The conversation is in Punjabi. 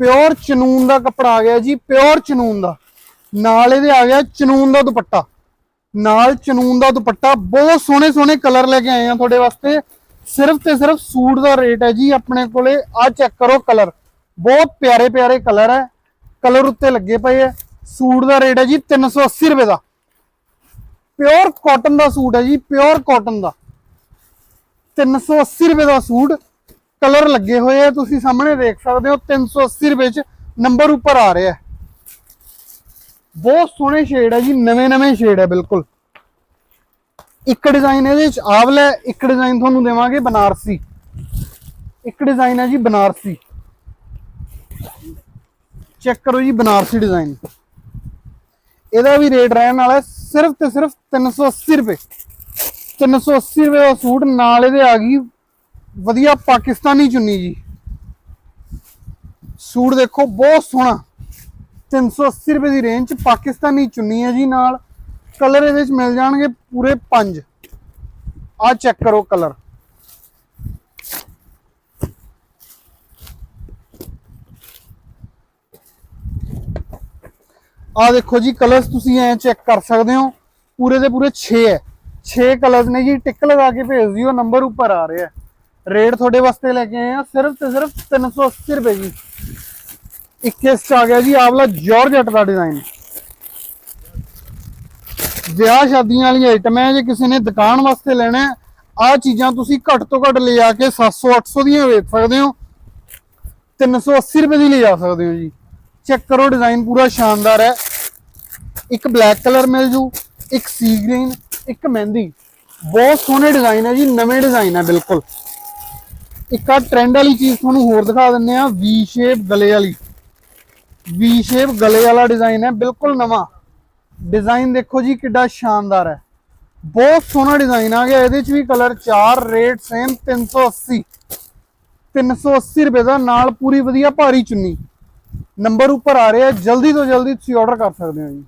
ਪਿਓਰ ਚਨੂਨ ਦਾ ਕੱਪੜਾ ਆ ਗਿਆ ਜੀ, ਪਿਓਰ ਚਨੂਨ ਦਾ। ਨਾਲ ਇਹਦੇ ਆ ਗਿਆ ਚਨੂਨ ਦਾ ਦੁਪੱਟਾ। ਨਾਲ ਚਨੂਨ ਦਾ ਦੁਪੱਟਾ, ਬਹੁਤ ਸੋਹਣੇ ਸੋਹਣੇ ਕਲਰ ਲੈ ਕੇ ਆਏ ਆ ਤੁਹਾਡੇ ਵਾਸਤੇ। ਸਿਰਫ ਤੇ ਸਿਰਫ ਸੂਟ ਦਾ ਰੇਟ ਹੈ ਜੀ, ਆਪਣੇ ਕੋਲੇ ਆ ਚੈੱਕ ਕਰੋ ਕਲਰ ਬਹੁਤ ਪਿਆਰੇ ਪਿਆਰੇ ਕਲਰ ਹੈ। ਕਲਰ ਉੱਤੇ ਲੱਗੇ ਪਏ ਹੈ ਸੂਟ ਦਾ ਰੇਟ ਹੈ ਜੀ 380 ਰੁਪਏ ਦਾ। ਪਿਓਰ ਕਾਟਨ ਦਾ ਸੂਟ ਹੈ ਜੀ, ਪਿਓਰ ਕਾਟਨ ਦਾ। 380 ਰੁਪਏ ਦਾ ਸੂਟ ਕਲਰ ਲੱਗੇ ਹੋਏ ਆ ਤੁਸੀਂ ਸਾਹਮਣੇ ਦੇਖ ਸਕਦੇ ਹੋ 380 ਰੁਪਏ ਚ ਨੰਬਰ ਉੱਪਰ ਆ ਰਿਹਾ ਬਹੁਤ ਸੋਹਣੇ ਸ਼ੇਡ ਹੈ ਜੀ ਨਵੇਂ ਨਵੇਂ ਸ਼ੇਡ ਹੈ ਬਿਲਕੁਲ। ਇੱਕ ਡਿਜ਼ਾਈਨ ਇਹਦੇ ਵਿੱਚ ਆਵਲਾ ਹੈ, ਇੱਕ ਡਿਜ਼ਾਈਨ ਤੁਹਾਨੂੰ ਦੇਵਾਂਗੇ ਬਨਾਰਸੀ। ਇੱਕ ਡਿਜ਼ਾਈਨ ਹੈ ਜੀ ਬਨਾਰਸੀ। ਚੈੱਕ ਕਰੋ ਜੀ ਬਨਾਰਸੀ ਡਿਜ਼ਾਈਨ ਇਹਦਾ ਵੀ ਰੇਟ ਰਹਿਣ ਵਾਲਾ ਸਿਰਫ ਤੇ ਸਿਰਫ 380 ਰੁਪਏ। 380 ਰੁਪਏ ਦਾ ਸੂਟ ਨਾਲ ਇਹਦੇ ਆ ਗਈ ਵਧੀਆ ਪਾਕਿਸਤਾਨੀ ਚੁੰਨੀ ਜੀ। ਸੂਟ ਦੇਖੋ, ਬਹੁਤ ਸੋਹਣਾ। 380 ਰੁਪਏ ਦੀ ਰੇਂਜ ਚ ਪਾਕਿਸਤਾਨੀ ਚੁੰਨੀ ਹੈ ਜੀ, ਨਾਲ ਕਲਰ ਇਹਦੇ ਵਿੱਚ ਮਿਲ ਜਾਣਗੇ ਪੂਰੇ 5 ਆ ਚੈੱਕ ਕਰੋ ਕਲਰ ਆ ਦੇਖੋ ਜੀ ਕਲਰਸ ਤੁਸੀਂ ਐ ਚੈੱਕ ਕਰ ਸਕਦੇ ਹੋ। ਪੂਰੇ ਦੇ ਪੂਰੇ 6 ਹੈ। 6 ਕਲਰਸ ਨੇ ਜੀ ਟਿਕ ਲਗਾ ਕੇ ਭੇਜ ਦਿਓ ਨੰਬਰ ਉੱਪਰ ਆ ਰਿਹਾ ਹੈ। ਰੇਟ ਤੁਹਾਡੇ ਵਾਸਤੇ ਲੈ ਕੇ ਆਏ ਆ, ਸਿਰਫ ਤੇ ਸਿਰਫ 380 ਰੁਪਏ ਜੀ। 21 ਚ ਆ ਗਿਆ ਜੀ ਆਵਲਾ ਜਾਰਜਟ ਦਾ ਡਿਜ਼ਾਈਨ ਵਿਆਹ ਸ਼ਾਦੀਆਂ ਵਾਲੀ ਆਈਟਮ ਹੈ, ਜੇ ਕਿਸੇ ਨੇ ਦੁਕਾਨ ਵਾਸਤੇ ਲੈਣਾ ਹੈ ਆ ਚੀਜ਼ਾਂ ਤੁਸੀਂ ਘੱਟ ਤੋਂ ਘੱਟ ਲੈ ਜਾ ਕੇ 700 800 ਦੀਆਂ ਵੇਚ ਸਕਦੇ ਹੋ। 380 ਰੁਪਏ ਦੀ ਲੈ ਜਾ ਸਕਦੇ ਹੋ ਜੀ। ਚੈੱਕ ਕਰੋ ਡਿਜ਼ਾਈਨ ਪੂਰਾ ਸ਼ਾਨਦਾਰ ਹੈ। ਇੱਕ ਬਲੈਕ ਕਲਰ ਮਿਲ ਜੂ, ਇੱਕ ਸੀ ਗ੍ਰੀਨ ਇੱਕ ਮਹਿੰਦੀ। ਬਹੁਤ ਸੋਹਣੇ ਡਿਜ਼ਾਈਨ ਹੈ ਜੀ, ਨਵੇਂ ਡਿਜ਼ਾਈਨ ਹੈ, ਬਿਲਕੁਲ। ਇੱਕ ਆ ਟ੍ਰੈਂਡ ਵਾਲੀ ਚੀਜ਼ ਤੁਹਾਨੂੰ ਹੋਰ ਦਿਖਾ ਦਿੰਨੇ ਆ ਵੀ ਸ਼ੇਪ ਗਲੇ ਵਾਲੀ। ਵੀ ਸ਼ੇਪ ਗਲੇ ਵਾਲਾ ਡਿਜ਼ਾਈਨ ਹੈ, ਬਿਲਕੁਲ ਨਵਾਂ। ਡਿਜ਼ਾਈਨ ਦੇਖੋ ਜੀ ਕਿੱਡਾ ਸ਼ਾਨਦਾਰ ਹੈ। ਬਹੁਤ ਸੋਹਣਾ ਡਿਜ਼ਾਈਨ ਆ ਗਿਆ, ਇਹਦੇ ਚ ਵੀ ਕਲਰ ਚਾਰ ਰੇਟ ਸੇਮ 380 380 ਰੁਪਏ ਦਾ ਨਾਲ ਪੂਰੀ ਵਧੀਆ ਭਾਰੀ ਚੁੰਨੀ। ਨੰਬਰ ਉੱਪਰ ਆ ਰਿਹਾ, ਜਲਦੀ ਤੋਂ ਜਲਦੀ ਤੁਸੀਂ ਆਰਡਰ ਕਰ ਸਕਦੇ ਹੋ ਜੀ।